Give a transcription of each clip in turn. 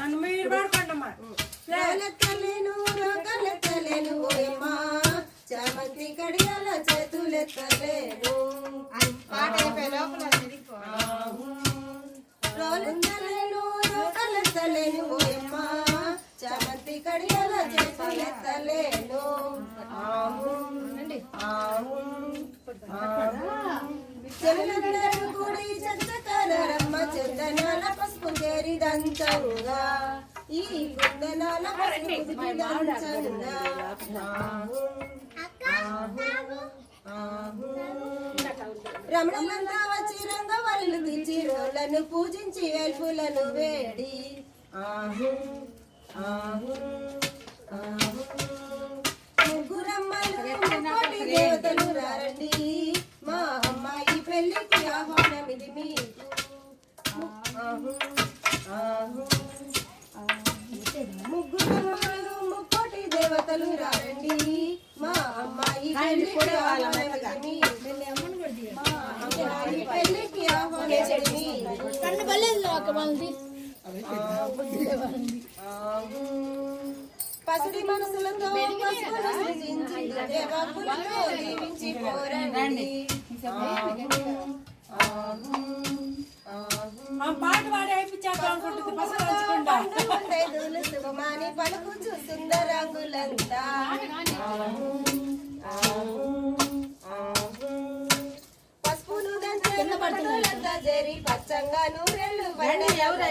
నన్ను మీరు పాడుకోండమ్మా లెక్కలేను రోగలెక్కలేను ఓయమ్మా చామంతి కడియాల చేతులెత్తలేను పాట అయిపోయే లోపల రోలెత్తలేను ఓయమ్మా చామంతి కడియాల చేతులెత్తలేను కూడి చేరిదంతంగా ఈ ఆహు ఆహు రమణలంతా వచ్చి రంగవల్లు తీర్చి రోళ్ళను పూజించి వెల్పులను వేడి. ఆహు ఆహు ఆహు ముగ్గురమ్మలు దేవతలు రారండి. మా అమ్మాయి పెళ్ళికి ఆహ్వానం ఇది మీకు ఆహు ముక్కోటి దేవతలు రారండి మా అమ్మాయి పెళ్ళికి ఆహ్వానం మా అమ్మాయి పెళ్ళికి కన్ను ఒక వాళ్ళది పసిడి మనసులతో పసుపును సృజించి దేవకులతో దీవించి పోరండి శుభమాని పలుకుచు పసుపును జరి పచ్చంగా నూరెళ్ళు ఎవరు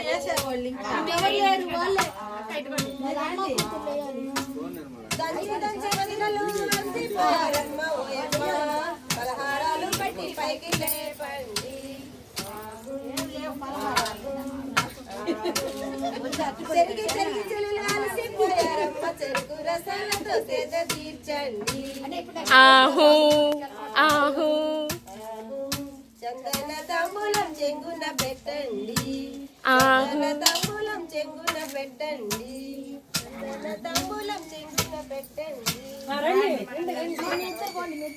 పలహారాలు పెట్టి పైకి లేపండి చెరిగి చెరిగి చెలులు అలసిపోయారమ్మ చెరుకు రసాలతో సేద తీర్చండి. ఆహు ఆహు. చందన తాంబూలం చెంగున పెట్టండి. చందన తాంబూలం చెంగున పెట్టండి. చందన చెంగున పెట్టండి. మీ ఇద్దరు పోండి, మీ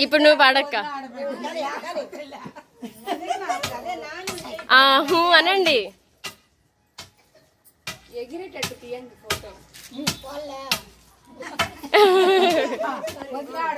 ఇప్పుడు నువ్వు పడక్క. అనండి. వాళ్ళే వదిలాడు.